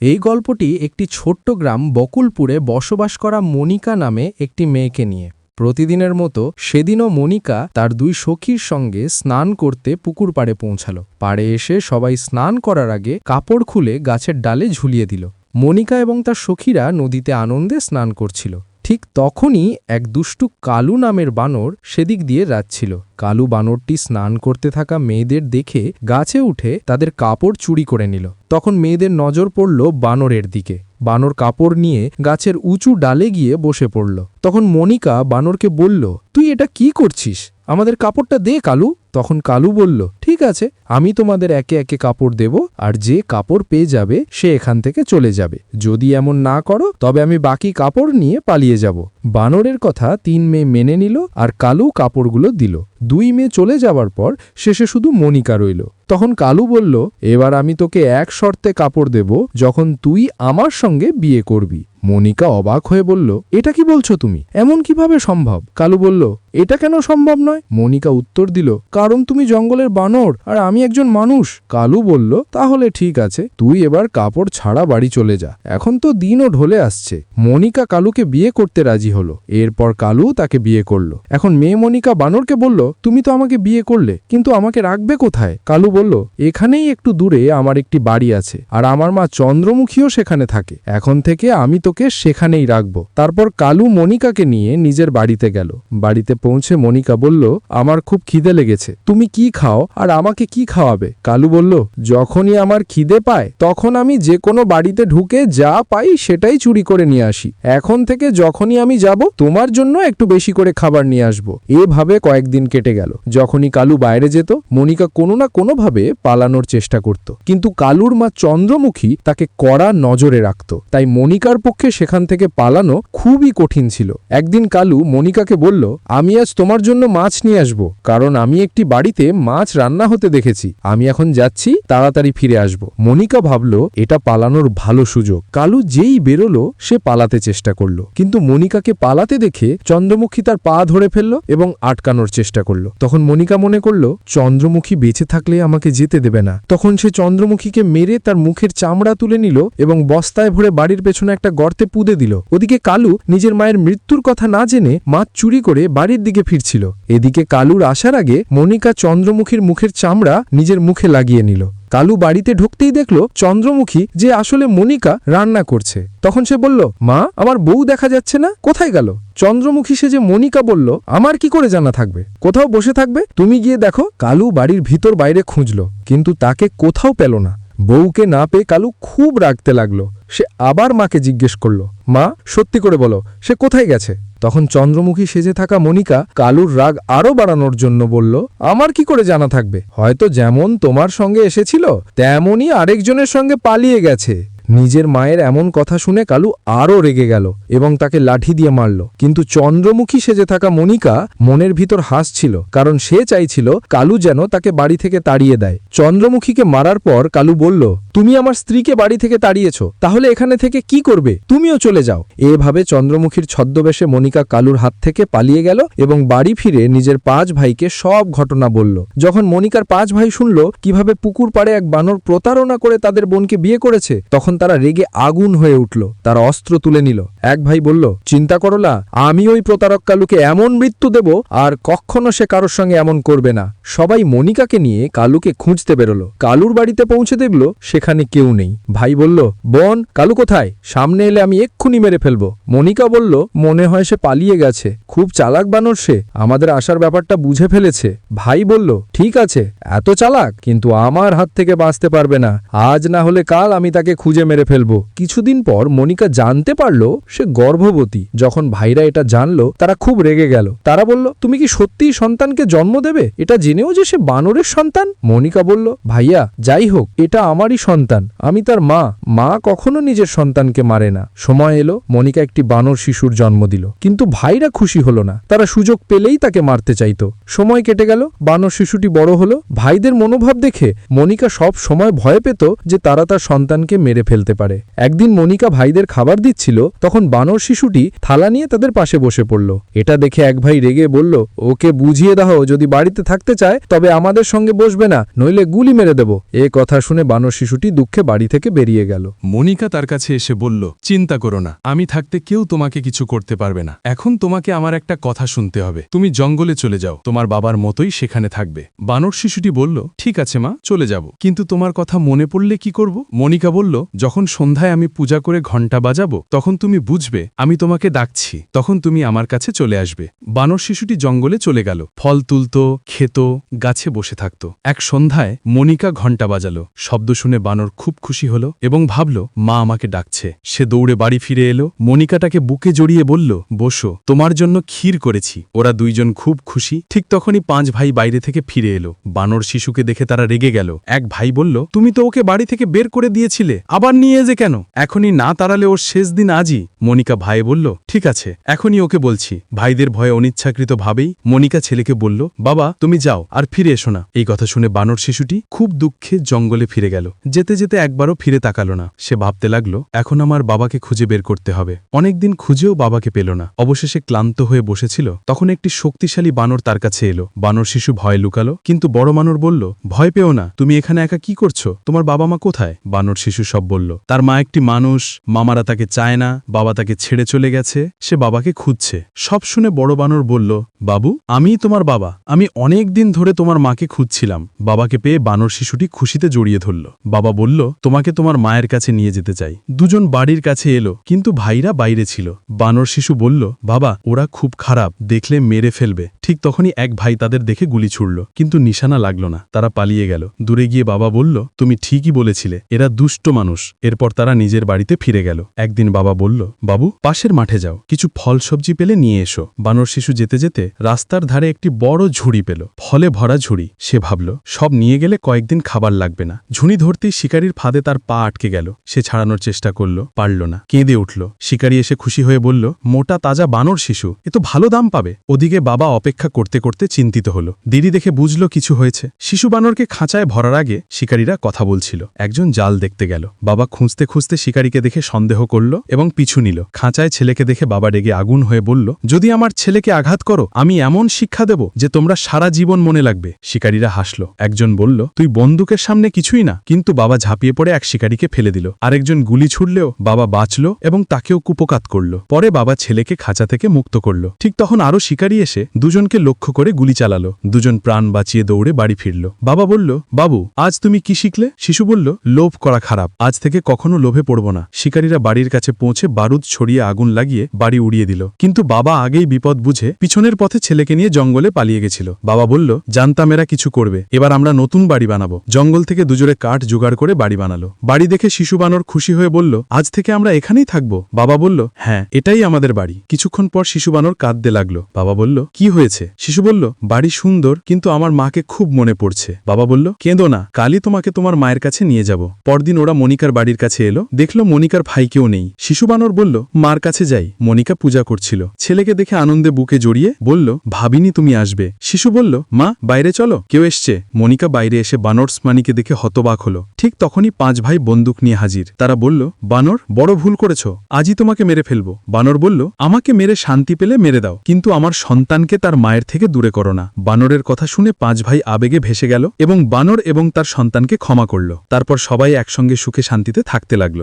এই গল্পটি একটি ছোট্ট গ্রাম বকুলপুরে বসবাস করা মনিকা নামে একটি মেয়েকে নিয়ে। প্রতিদিনের মতো সেদিনও মনিকা তার দুই সখীর সঙ্গে স্নান করতে পুকুর পাড়ে পৌঁছালো। পাড়ে এসে সবাই স্নান করার আগে কাপড় খুলে গাছের ডালে ঝুলিয়ে দিল। মনিকা এবং তার সখীরা নদীতে আনন্দে স্নান করছিল। ঠিক তখনই এক দুষ্টু কালু নামের বানর সেদিক দিয়ে যাচ্ছিল। কালু বানরটি স্নান করতে থাকা মেয়েদের দেখে গাছে উঠে তাদের কাপড় চুরি করে নিল। তখন মেয়েদের নজর পড়ল বানরের দিকে। বানর কাপড় নিয়ে গাছের উঁচু ডালে গিয়ে বসে পড়ল। তখন মনিকা বানরকে বলল, তুই এটা কি করছিস? আমাদের কাপড়টা দে, কালু। তখন কালু বলল, ঠিক আছে, আমি তোমাদের একে একে কাপড় দেব, আর যে কাপড় পেয়ে যাবে, সে এখান থেকে চলে যাবে। যদি এমন না করো, তবে আমি বাকি কাপড় নিয়ে পালিয়ে যাব। বানরের কথা তিন মেয়ে মেনে নিল, আর কালু কাপড়গুলো দিল। দুই মেয়ে চলে যাবার পর শেষে শুধু মনিকা রইল। তখন কালু বলল, এবার আমি তোকে এক শর্তে কাপড় দেব, যখন তুই আমার সঙ্গে বিয়ে করবি। মনিকা অবাক হয়ে বলল, এটা কি বলছো তুমি? এমন কীভাবে সম্ভব? কালু বলল এটা কেন সম্ভব নয়? মনিকা উত্তর দিল, কারণ তুমি জঙ্গলের বানর আর আমি একজন মানুষ। কালু বলল, তাহলে ঠিক আছে, তুই এবার কাপড় ছাড়া বাড়ি চলে যা। এখন তো দিনও ঢলে আসছে। মনিকা কালুকে বিয়ে করতে রাজি হলো। এরপর কালু তাকে বিয়ে করল। এখন মেয়ে মনিকা বানরকে বলল, তুমি তো আমাকে বিয়ে করলে, কিন্তু আমাকে রাখবে কোথায়? কালু বলল, এখানেই একটু দূরে আমার একটি বাড়ি আছে, আর আমার মা চন্দ্রমুখীও সেখানে থাকে। এখন থেকে আমি তোকে সেখানেই রাখব। তারপর কালু মনিকাকে নিয়ে নিজের বাড়িতে গেল। বাড়িতে পৌঁছে মনিকা বলল, আমার খুব খিদে লেগেছে। তুমি কি খাও আর আমাকে কি খাওয়াবে? কালু বলল, যখনই আমার খিদে পায়, তখন আমি যে কোনো বাড়িতে ঢুকে যা পাই সেটাই চুরি করে নিয়ে আসি। এখন থেকে যখনই আমি যাব, তোমার জন্য একটু বেশি করে খাবার নিয়ে আসব। এভাবে কয়েকদিন কেটে গেল। যখনই কালু বাইরে যেত, মনিকা কোনো না কোনোভাবে পালানোর চেষ্টা করত। কিন্তু কালুর মা চন্দ্রমুখী তাকে কড়া নজরে রাখত। তাই মনিকার পক্ষে সেখান থেকে পালানো খুবই কঠিন ছিল। একদিন কালু মনিকাকে বলল, আমি আজ তোমার জন্য মাছ নিয়ে আসব, কারণ আমি একটি বাড়িতে মাছ রান্না হতে দেখেছি। আমি এখন যাচ্ছি, তাড়াতাড়ি ফিরে আসব। মনিকা ভাবল, এটা পালানোর ভালো সুযোগ। কালু যেই বেরোলো, সে পালাতে চেষ্টা করল। কিন্তু মনিকাকে পালাতে দেখে চন্দ্রমুখী তার পা ধরে ফেলল এবং আটকানোর চেষ্টা করল। তখন মনিকা মনে করল, চন্দ্রমুখী বেঁচে থাকলে আমাকে যেতে দেবে না। তখন সে চন্দ্রমুখীকে মেরে তার মুখের চামড়া তুলে নিল এবং বস্তায় ভরে বাড়ির পেছনে একটা গর্তে পুঁদে দিল। ওদিকে কালু নিজের মায়ের মৃত্যুর কথা না জেনে মাছ চুরি করে বাড়ির দিকে ফিরছিল। এদিকে কালুর আসার আগে মনিকা চন্দ্রমুখীর মুখের চামড়া নিজের মুখে লাগিয়ে নিল। কালু বাড়িতে ঢুকতেই দেখল চন্দ্রমুখী যে আসলে মনিকা রান্না করছে। তখন সে বলল, মা, আমার বউ দেখা যাচ্ছে না? কোথায় গেল? চন্দ্রমুখী সে যে মনিকা বলল, আমার কি করে জানা থাকবে? কোথাও বসে থাকবে? তুমি গিয়ে দেখো। কালু বাড়ির ভিতর বাইরে খুঁজল, কিন্তু তাকে কোথাও পেল না। বউকে না পেয়ে কালু খুব রাগতে লাগল। সে আবার মাকে জিজ্ঞেস করল, মা, সত্যি করে বলো, সে কোথায় গেছে? তখন চন্দ্রমুখী সেজে থাকা মনিকা কালুর রাগ আরও বাড়ানোর জন্য বলল, আমার কি করে জানা থাকবে? হয়তো যেমন তোমার সঙ্গে এসেছিল, তেমনই আরেকজনের সঙ্গে পালিয়ে গেছে। নিজের মায়ের এমন কথা শুনে কালু আরও রেগে গেল এবং তাকে লাঠি দিয়ে মারল। কিন্তু চন্দ্রমুখী সেজে থাকা মনিকা মনের ভিতর হাসছিল, কারণ সে চাইছিল কালু যেন তাকে বাড়ি থেকে তাড়িয়ে দেয়। চন্দ্রমুখীকে মারার পর কালু বলল তুমি আমার স্ত্রীকে বাড়ি থেকে তাড়িয়েছ, তাহলে এখানে থেকে কি করবে? তুমিও চলে যাও। এভাবে চন্দ্রমুখীর ছদ্মবেশে মনিকা কালুর হাত থেকে পালিয়ে গেল এবং বাড়ি ফিরে নিজের পাঁচ ভাইকে সব ঘটনা বলল। যখন মনিকার পাঁচ ভাই শুনল কীভাবে পুকুর পাড়ে এক বানর প্রতারণা করে তাদের বোনকে বিয়ে করেছে, তখন তারা রেগে আগুন হয়ে উঠল। তারা অস্ত্র তুলে নিল। এক ভাই বলল, চিন্তা করলা, আমি ওই প্রতারক কালুকে এমন মৃত্যু দেব আর কখনো সে কারোর সঙ্গে এমন করবে না। সবাই মনিকাকে নিয়ে কালুকে খুঁজতে বেরোলো। কালুর বাড়িতে পৌঁছে দেখল, সেখানে কেউ নেই। ভাই বলল, বোন, কালু কোথায়? সামনে এলে আমি এক্ষুনি মেরে ফেলব। মনিকা বলল, মনে হয় সে পালিয়ে গেছে। খুব চালাক বানর সে। আমাদের আসার ব্যাপারটা বুঝে ফেলেছে। ভাই বলল, ঠিক আছে, এত চালাক, কিন্তু আমার হাত থেকে বাঁচতে পারবে না। আজ না হলে কাল আমি তাকে খুঁজে মেরে ফেলব। কিছুদিন পর মনিকা জানতে পারল, সে গর্ভবতী। যখন ভাইরা এটা জানলো, তারা খুব রেগে গেল। তারা বলল, তুমি কি সত্যিই সন্তানকে জন্ম দেবে? এটা জেনেও যে সে বানরের সন্তান? মনিকা বলল, ভাইয়া, যাই হোক, এটা আমারই সন্তান। আমি তার মা। মা কখনো নিজের সন্তানকে মারে না। সময় এলো, মনিকা একটি বানর শিশুর জন্ম দিল। কিন্তু ভাইরা খুশি হলো না। তারা সুযোগ পেলেই তাকে মারতে চাইত। সময় কেটে গেল, বানর শিশুটি বড় হলো। ভাইদের মনোভাব দেখে মনিকা সব সময় ভয় পেত যে তারা তার সন্তানকে মেরে ফেলতে পারে। একদিন মনিকা ভাইদের খাবার দিচ্ছিল, তখন বানর শিশুটি থালা নিয়ে তাদের পাশে বসে পড়ল। এটা দেখে এক ভাই রেগে বলল, ওকে বুঝিয়ে দাও, যদি বাড়িতে থাকতে চায়, তবে আমাদের সঙ্গে বসবে না, নইলে গুলি মেরে দেব। এ কথা শুনে বানর শিশুটি শিশুটি দুঃখে বাড়ি থেকে বেরিয়ে গেল। মনিকা তার কাছে এসে বলল, চিন্তা করো না, আমি থাকতে কেউ তোমাকে কিছু করতে পারবে না। এখন তোমাকে আমার একটা কথা শুনতে হবে। তুমি জঙ্গলে চলে যাও, তোমার বাবার মতোই সেখানে থাকবে। বানর শিশুটি বলল, ঠিক আছে মা, চলে যাব। কিন্তু তোমার কথা মনে পড়লে কি করব? মনিকা বলল, যখন সন্ধ্যায় আমি পূজা করে ঘণ্টা বাজাবো, তখন তুমি বুঝবে, আমি তোমাকে ডাকছি, তখন তুমি আমার কাছে চলে আসবে। বানর শিশুটি জঙ্গলে চলে গেল। ফল তুলত, খেত, গাছে বসে থাকত। এক সন্ধ্যায় মনিকা ঘণ্টা বাজালো। শব্দ শুনে বানর খুব খুশি হল এবং ভাবল, মা আমাকে ডাকছে। সে দৌড়ে বাড়ি ফিরে এলো। মনিকাটাকে বুকে জড়িয়ে বলল, বসো, তোমার জন্য ক্ষীর করেছি। ওরা দুইজন খুব খুশি। ঠিক তখনই পাঁচ ভাই বাইরে থেকে ফিরে এলো। বানর শিশুকে দেখে তারা রেগে গেল। এক ভাই বলল, তুমি তো ওকে বাড়ি থেকে বের করে দিয়েছিলে, আবার নিয়ে যে কেন? এখনই না তাড়ালে ওর শেষ দিন আজই। মনিকা ভাই বলল, ঠিক আছে, এখনই ওকে বলছি। ভাইদের ভয়ে অনিচ্ছাকৃত ভাবেই মনিকা ছেলেকে বলল, বাবা, তুমি যাও, আর ফিরে এসো না। এই কথা শুনে বানর শিশুটি খুব দুঃখে জঙ্গলে ফিরে গেল। যেতে যেতে একবারও ফিরে তাকালো না। সে ভাবতে লাগল, এখন আমার বাবাকে খুঁজে বের করতে হবে। অনেকদিন খুঁজেও বাবাকে পেল না। অবশেষে ক্লান্ত হয়ে বসেছিল। তখন একটি শক্তিশালী বানর তার কাছে এলো। বানর শিশু ভয় লুকালো, কিন্তু বড় বানর বলল, ভয় পেও না, তুমি এখানে একা কি করছ? তোমার বাবা মা কোথায়? বানর শিশু সব বলল, তার মা একটি মানুষ, মামারা তাকে চায় না, বাবা তাকে ছেড়ে চলে গেছে, সে বাবাকে খুঁজছে। সব শুনে বড় বানর বলল, বাবু, আমিই তোমার বাবা। আমি অনেক দিন ধরে তোমার মাকে খুঁজছিলাম। বাবাকে পেয়ে বানর শিশুটি খুশিতে জড়িয়ে ধরল। বাবা বলল, তোমাকে তোমার মায়ের কাছে নিয়ে যেতে চাই। দুজন বাড়ির কাছে এলো, কিন্তু ভাইরা বাইরে ছিল। বানর শিশু বলল, বাবা, ওরা খুব খারাপ, দেখলে মেরে ফেলবে। ঠিক তখনই এক ভাই তাদের দেখে গুলি ছুড়ল, কিন্তু নিশানা লাগল না। তারা পালিয়ে গেল। দূরে গিয়ে বাবা বলল, তুমি ঠিকই বলেছিলে, এরা দুষ্ট মানুষ। এরপর তারা নিজের বাড়িতে ফিরে গেল। একদিন বাবা বলল, বাবু, পাশের মাঠে যাও। কিছু ফল সবজি পেলে নিয়ে এসো। বানর শিশু যেতে যেতে রাস্তার ধারে একটি বড় ঝুড়ি পেল। ফলে ভরা ঝুড়ি। সে ভাবল, সব নিয়ে গেলে কয়েকদিন খাবার লাগবে না। ঝুড়ি ধরতেই শিকারীর ফাঁদে তার পা আটকে গেল। সে ছাড়ানোর চেষ্টা করল, পারল না। কেঁদে উঠল। শিকারী এসে খুশি হয়ে বলল, মোটা তাজা বানর শিশু, এ তো ভালো দাম পাবে। ওদিকে বাবা অপেক্ষা করতে করতে চিন্তিত হল। দিদি দেখে বুঝল কিছু হয়েছে। শিশু বানরকে খাঁচায় ভরার আগে শিকারীরা কথা বলছিল। একজন জাল দেখতে গেল। বাবা খুঁজতে খুঁজতে শিকারীকে দেখে সন্দেহ করল এবং পিছু নিল। খাঁচায় ছেলেকে দেখে বাবা রেগে আগুন হয়ে বলল, যদি আমার ছেলেকে আঘাত করো, আমি এমন শিক্ষা দেব যে তোমরা সারা জীবন মনে লাগবে। শিকারীরা হাসল। একজন বলল, তুই বন্দুকের সামনে কিছুই না। কিন্তু বাবা ঝাঁপিয়ে পড়ে এক শিকারীকে ফেলে দিল। আরেকজন গুলি ছুড়লেও বাবা বাঁচল এবং তাকেও কুপকাত করল। পরে বাবা ছেলেকে খাঁচা থেকে মুক্ত করল। ঠিক তখন আরও শিকারী এসে দুজনকে লক্ষ্য করে গুলি চালালো। দুজন প্রাণ বাঁচিয়ে দৌড়ে বাড়ি ফিরল। বাবা বলল, বাবু, আজ তুমি কি শিখলে? শিশু বলল, লোভ করা খারাপ। আজ থেকে কখনো লোভে পড়ব না। শিকারীরা বাড়ির কাছে পৌঁছে বারুদ ছড়িয়ে আগুন লাগিয়ে বাড়ি উড়িয়ে দিল। কিন্তু বাবা আগেই বিপদ বুঝে পিছনের পথে ছেলেকে নিয়ে জঙ্গলে পালিয়ে গেছিল। বাবা বলল, জানতাম এরা কিছু করবে। এবার আমরা নতুন বাড়ি বানাবো। জঙ্গল থেকে দুজোরে কাঠ জোগাড় করে বাড়ি বানালো। বাড়ি দেখে শিশু বানর খুশি হয়ে বলল, আজ থেকে আমরা এখানেই থাকব। বাবা বলল হ্যাঁ এটাই আমাদের বাড়ি। কিছুক্ষণ পর শিশু বানর কাঁদতে লাগল। বাবা বলল, কি হয়েছে শিশু বলল, বাড়ি সুন্দর, কিন্তু আমার মাকে খুব মনে পড়ছে। বাবা বলল, কেঁদো না, কালই তোমাকে তোমার মায়ের কাছে নিয়ে যাব। পরদিন ওরা মনিকার বাড়ির কাছে এলো, দেখল মনিকার ভাই কেউ নেই। শিশু বানর বলল, মার কাছে যাই। মনিকা পূজা করছিল। ছেলেকে দেখে আনন্দে বুকে জড়িয়ে বলল, ভাবিনি তুমি আসবে। শিশু বলল, মা, বাইরে চলো, কেউ এসছে? মনিকা বাইরে এসে বানর স্মানিকে দেখে হতবাক হলো। ঠিক তখনই পাঁচ ভাই বন্দুক নিয়ে হাজির। তারা বলল, বানর, বড় ভুল করেছ, আজই তোমাকে মেরে ফেলব। বানর বলল, আমাকে মেরে শান্তি পেলে মেরে দাও, কিন্তু আমার সন্তানকে তার মায়ের থেকে দূরে করো না। বানরের কথা শুনে পাঁচ ভাই আবেগে ভেসে গেল এবং বানর এবং তার সন্তানকে ক্ষমা করল। তারপর সবাই একসঙ্গে সুখে শান্তিতে থাকতে লাগল।